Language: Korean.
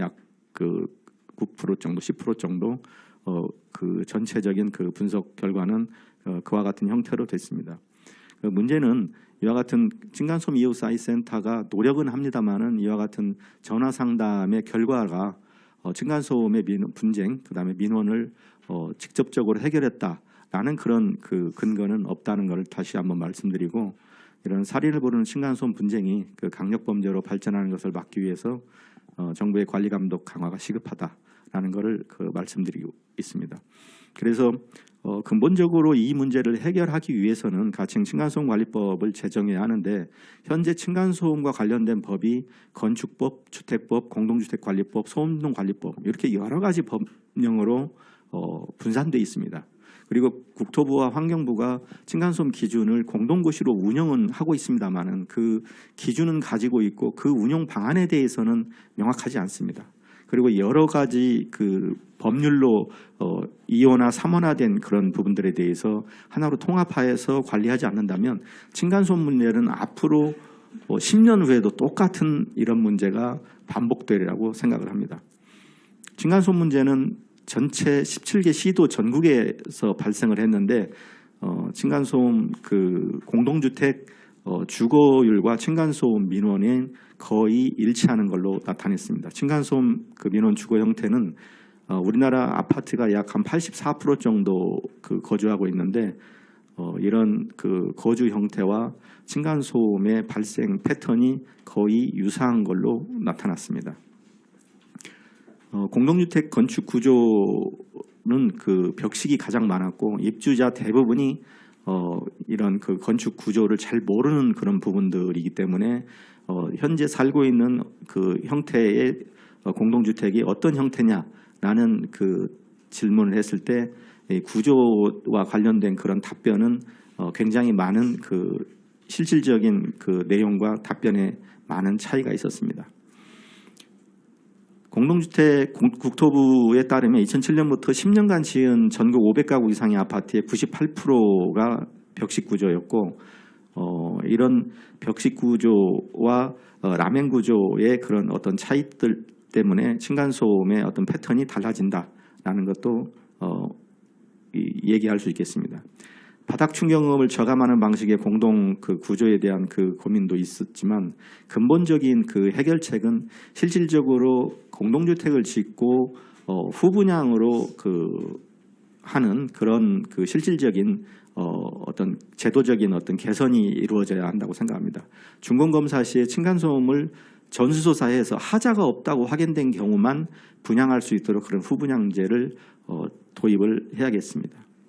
약그 9% 정도, 10% 정도 어, 그 전체적인 그 분석 결과는 어, 그와 같은 형태로 됐습니다. 그 문제는 이와 같은 층간소음 이후 사이 센터가 노력은 합니다만은 이와 같은 전화 상담의 결과가 어, 층간소음의 민원, 분쟁, 그다음에 민원을 어, 직접적으로 해결했다라는 그런 그 근거는 없다는 것을 다시 한번 말씀드리고 이런 살인을 부르는 층간소음 분쟁이 그 강력 범죄로 발전하는 것을 막기 위해서 어, 정부의 관리 감독 강화가 시급하다라는 것을 그 말씀드리고 있습니다. 그래서 어, 근본적으로 이 문제를 해결하기 위해서는 가칭 층간소음 관리법을 제정해야 하는데 현재 층간소음과 관련된 법이 건축법, 주택법, 공동주택관리법, 소음동관리법 이렇게 여러 가지 법령으로 어, 분산돼 있습니다. 그리고 국토부와 환경부가 층간소음 기준을 공동고시로 운영은 하고 있습니다만은 그 기준은 가지고 있고 그 운영 방안에 대해서는 명확하지 않습니다. 그리고 여러 가지 그 법률로 어, 이원화, 삼원화된 그런 부분들에 대해서 하나로 통합하여서 관리하지 않는다면 층간소음 문제는 앞으로 어, 10년 후에도 똑같은 이런 문제가 반복되리라고 생각을 합니다. 층간소음 문제는 전체 17개 시도 전국에서 발생을 했는데 어, 층간소음 그 공동주택 어, 주거율과 층간소음 민원이 거의 일치하는 걸로 나타냈습니다. 층간소음 그 민원 주거 형태는 어, 우리나라 아파트가 약 한 84% 정도 그 거주하고 있는데 어, 이런 그 거주 형태와 층간소음의 발생 패턴이 거의 유사한 걸로 나타났습니다. 어, 공동주택 건축 구조는 그 벽식이 가장 많았고 입주자 대부분이 어, 이런 그 건축 구조를 잘 모르는 그런 부분들이기 때문에 어, 현재 살고 있는 그 형태의 어, 공동주택이 어떤 형태냐라는 그 질문을 했을 때 구조와 관련된 그런 답변은 어, 굉장히 많은 그 실질적인 그 내용과 답변에 많은 차이가 있었습니다. 공동주택 국토부에 따르면 2007년부터 10년간 지은 전국 500가구 이상의 아파트의 98%가 벽식 구조였고 어, 이런 벽식 구조와 어, 라멘 구조의 그런 어떤 차이들 때문에 층간소음의 어떤 패턴이 달라진다라는 것도 어, 이, 얘기할 수 있겠습니다. 바닥 충격음을 저감하는 방식의 공동 그 구조에 대한 그 고민도 있었지만 근본적인 그 해결책은 실질적으로 공동주택을 짓고 어, 후분양으로 그 하는 그런 그 실질적인 어, 어떤 제도적인 어떤 개선이 이루어져야 한다고 생각합니다. 중공검사 시에 층간소음을 전수조사해서 하자가 없다고 확인된 경우만 분양할 수 있도록 그런 후분양제를 어, 도입을 해야겠습니다.